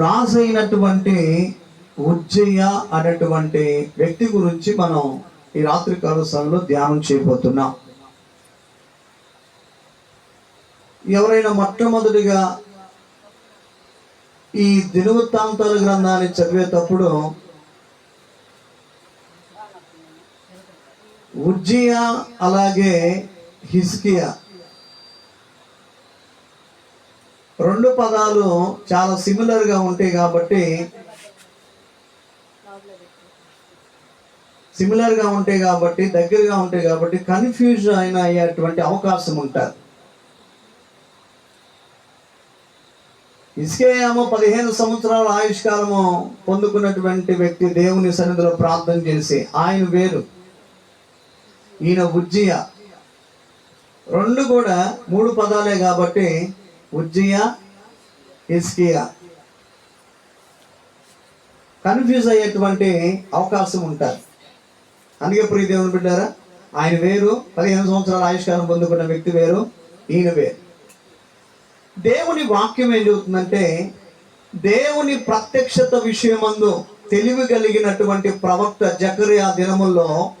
రాజైనటువంటి ఉజ్జయ ఉజ్జయ్య అనేటువంటి వ్యక్తి గురించి మనం ఈ రాత్రి కాల సమయంలో ధ్యానం చేయబోతున్నాం. ఎవరైనా మొట్టమొదటిగా ఈ దినవృత్తాంతాల గ్రంథాన్ని చదివేటప్పుడు ఉజ్జియా అలాగే హిస్కియా రెండు పదాలు చాలా సిమిలర్గా ఉంటాయి కాబట్టి సిమిలర్గా ఉంటాయి కాబట్టి దగ్గరగా ఉంటాయి కాబట్టి కన్ఫ్యూజ్ అయిన అయ్యేటువంటి అవకాశం ఉంటుంది. ఇస్కేయాము పదిహేను సంవత్సరాల ఆయుష్కాలము పొందుకున్నటువంటి వ్యక్తి దేవుని సన్నిధిలో ప్రార్థన చేసి ఆయన వేరు. ఈయన ఉజ్జియ. రెండు కూడా మూడు పదాలే కాబట్టి ఉజ్జియ ఇస్కియా కన్ఫ్యూజ్ అయ్యేటువంటి అవకాశం ఉంటుంది అందుకే ప్రియ దేవుని బిడ్డారా ఆయన వేరు పదిహేను సంవత్సరాల ఆయుష్కాలం పొందుకున్న వ్యక్తి వేరు ఈయన వేరు. దేవుని వాక్యం ఏం చెబుతుందంటే దేవుని ప్రత్యక్షత విషయమందు తెలివి కలిగినటువంటి ప్రవక్త జకరియా దినముల్లో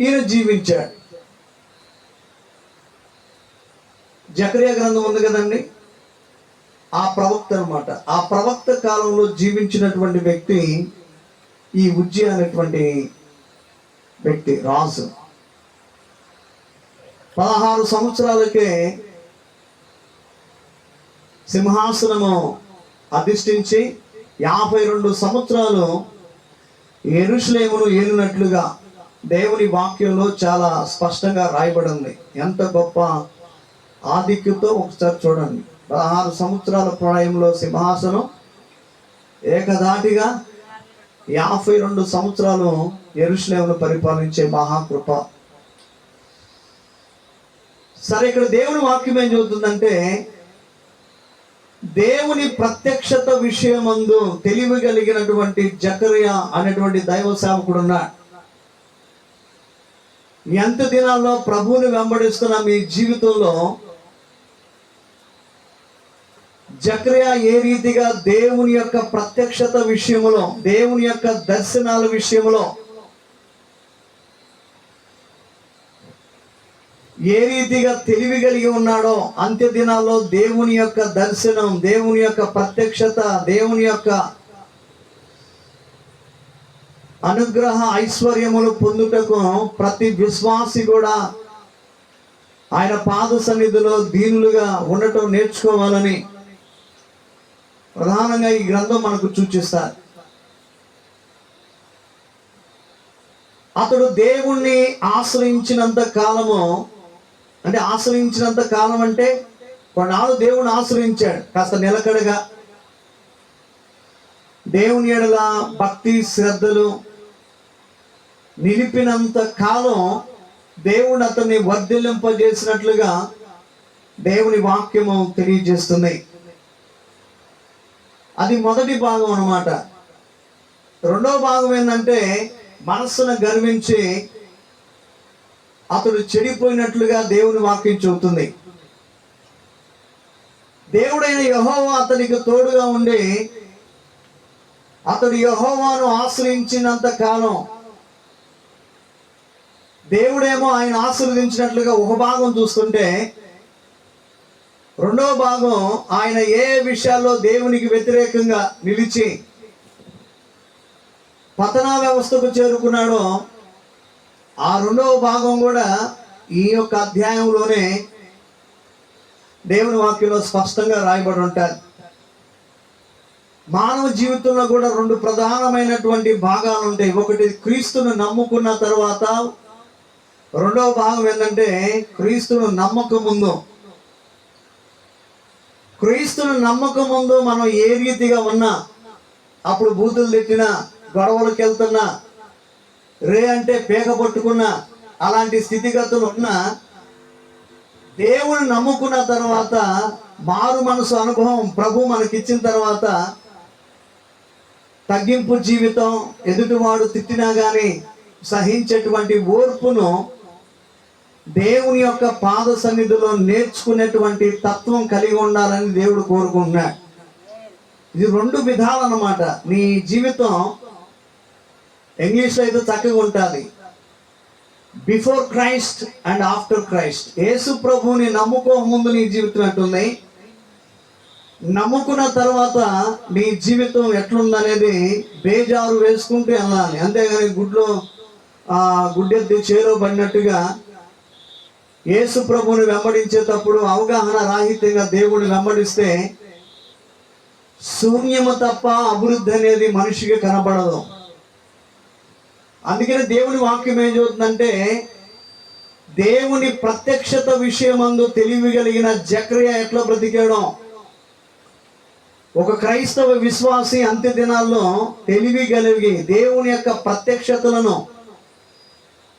ఈయన జీవించాడు. జకరియా గ్రంథం ఉంది కదండి? ఆ ప్రవక్త అన్నమాట. ఆ ప్రవక్త కాలంలో జీవించినటువంటి వ్యక్తి ఈ ఉజ్జి అనేటువంటి వ్యక్తి రాజు. పదహారు సంవత్సరాలకే సింహాసనము అధిష్ఠించి యాభై రెండు సంవత్సరాలు ఎరుషులేమును ఏలినట్లుగా దేవుని వాక్యంలో చాలా స్పష్టంగా రాయబడి ఉంది ఎంత గొప్ప ఆధిక్యతో ఒకసారి చూడండి. పదహారు సంవత్సరాల ప్రాయంలో సింహాసనం ఏకధాటిగా యాభై రెండు సంవత్సరాలు ఎరుషులేమును పరిపాలించే మహాకృప. సరే ఇక్కడ దేవుని వాక్యం ఏం చెబుతుందంటే దేవుని ప్రత్యక్షత విషయమందు తెలివి కలిగినటువంటి జకరియా అనేటువంటి దైవ సేవకుడు ఉన్నాడు. ఎంత దినాల్లో ప్రభువుని వెంబడిస్తున్న మీ జీవితంలో జక్రియా ఏ రీతిగా దేవుని యొక్క ప్రత్యక్షత విషయములో దేవుని యొక్క దర్శనాల విషయంలో ఏ రీతిగా తెలివి కలిగి ఉన్నాడో అంత్య దినాల్లో దేవుని యొక్క దర్శనం దేవుని యొక్క ప్రత్యక్షత దేవుని యొక్క అనుగ్రహ ఐశ్వర్యములు పొందుటకు ప్రతి విశ్వాసి కూడా ఆయన పాద సన్నిధిలో దీనులుగా ఉండటం నేర్చుకోవాలని ప్రధానంగా ఈ గ్రంథం మనకు సూచిస్తారు. అతడు దేవుణ్ణి ఆశ్రయించినంత కాలము అంటే ఆశ్రయించినంత కాలం అంటే కొన్నాళ్ళు దేవుని ఆశ్రయించాడు కాస్త నిలకడగా. దేవుని ఎడల భక్తి శ్రద్ధలు నిలిపినంత కాలం దేవుడు అతన్ని వర్ధిల్లింపజేసినట్లుగా దేవుని వాక్యము తెలియజేస్తున్నాయి. అది మొదటి భాగం అన్నమాట. రెండో భాగం ఏంటంటే మనస్సును గర్వించి అతడు చెడిపోయినట్లుగా దేవుని వాక్యం చెబుతుంది. దేవుడైన యహోవా అతనికి తోడుగా ఉండి అతడు యహోవాను ఆశ్రయించినంత కాలం దేవుడేమో ఆయన ఆశీర్వదించినట్లుగా ఒక భాగం చూస్తుంటే రెండవ భాగం ఆయన ఏ విషయాల్లో దేవునికి వ్యతిరేకంగా నిలిచి పతనా వ్యవస్థకు చేరుకున్నాడో ఆ రెండవ భాగం కూడా ఈ యొక్క అధ్యాయంలోనే దేవుని వాక్యంలో స్పష్టంగా రాయబడి ఉంటారు. మానవ జీవితంలో కూడా రెండు ప్రధానమైనటువంటి భాగాలు ఉంటాయి. ఒకటి క్రీస్తును నమ్ముకున్న తర్వాత రెండవ భాగం ఏంటంటే క్రీస్తును నమ్మక ముందు క్రీస్తును నమ్మకం ముందు మనం ఏ రీతిగా ఉన్నా అప్పుడు బూతులు తిట్టినా గొడవలకు వెళ్తున్నా రే అంటే పేక పట్టుకున్నా అలాంటి స్థితిగతులు ఉన్నా దేవుని నమ్ముకున్న తర్వాత మారు మనసు అనుభవం ప్రభు మనకిచ్చిన తర్వాత తగ్గింపు జీవితం ఎదుటివాడు తిట్టినా కానీ సహించేటువంటి ఓర్పును దేవుని యొక్క పాద సన్నిధిలో నేర్చుకునేటువంటి తత్వం కలిగి ఉండాలని దేవుడు కోరుకుంటున్నాడు. ఇది రెండు విధాలు అన్నమాట నీ జీవితం ఇంగ్లీష్లో అయితే చక్కగా ఉంటుంది. Before Christ and after Christ Yesu ప్రభువుని నమ్ముకో ముందు నీ జీవితం ఎట్లుంది? నమ్ముకున్న తర్వాత నీ జీవితం ఎట్లుందనేది బేజారు వేసుకుంటూ వెళ్ళాలి అంతేగాని గుడ్లో గుడ్డెత్తి చేలో పడినట్టుగా యేసు ప్రభుని వెంబడించేటప్పుడు అవగాహన రాహిత్యంగా దేవుడిని వెంబడిస్తే శూన్యము తప్ప అభివృద్ధి అనేది మనిషికి కనబడదు. అందుకని దేవుని వాక్యం ఏం చెబుతుందంటే దేవుని ప్రత్యక్షత విషయమందు తెలివిగలిగిన జక్రియ ఎట్లా బ్రతికాడో? ఒక క్రైస్తవ విశ్వాసి అంత్య దినాల్లో తెలివి కలిగి దేవుని యొక్క ప్రత్యక్షతలను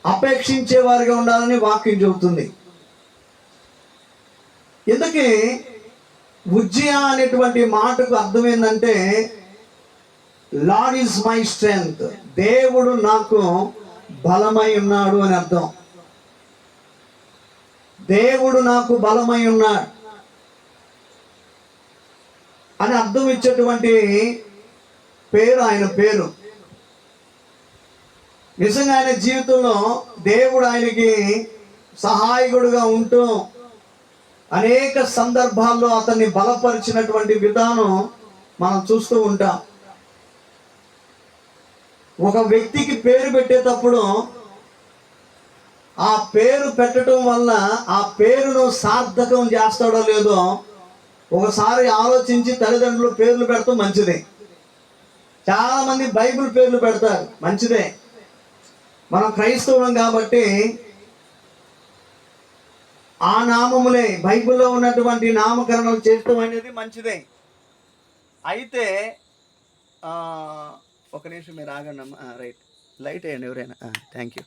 అపేక్షించే వారిగా ఉండాలని వాక్యం చెబుతుంది. ఎందుకే? ఉజ్జయ అనేటువంటి మాటకు అర్థం ఏంటంటే లార్డ్ ఈజ్ మై స్ట్రెంగ్త్. దేవుడు నాకు బలమై ఉన్నాడు అని అర్థం. దేవుడు నాకు బలమై ఉన్నాడు అని అర్థం ఇచ్చేటువంటి పేరు ఆయన పేరు. నిజంగా ఆయన జీవితంలో దేవుడు ఆయనకి సహాయకుడుగా ఉంటూ అనేక సందర్భాల్లో అతన్ని బలపరిచినటువంటి విధానం మనం చూస్తూ ఉంటాం. ఒక వ్యక్తికి పేరు పెట్టేటప్పుడు ఆ పేరు పెట్టడం వల్ల ఆ పేరును సార్థకం చేస్తాడో లేదో ఒకసారి ఆలోచించి తల్లిదండ్రులు పేర్లు పెడతాం మంచిదే. చాలామంది బైబిల్ పేర్లు పెడతారు మంచిదే. మనం క్రైస్తవులం కాబట్టి ఆ నామములే బైబిల్లో ఉన్నటువంటి నామకరణం చేయటం అనేది మంచిదే. అయితే ఒక నిమిషం మీరు ఆగండి రైట్. లైట్ వేయండి ఎవరైనా. Thank you.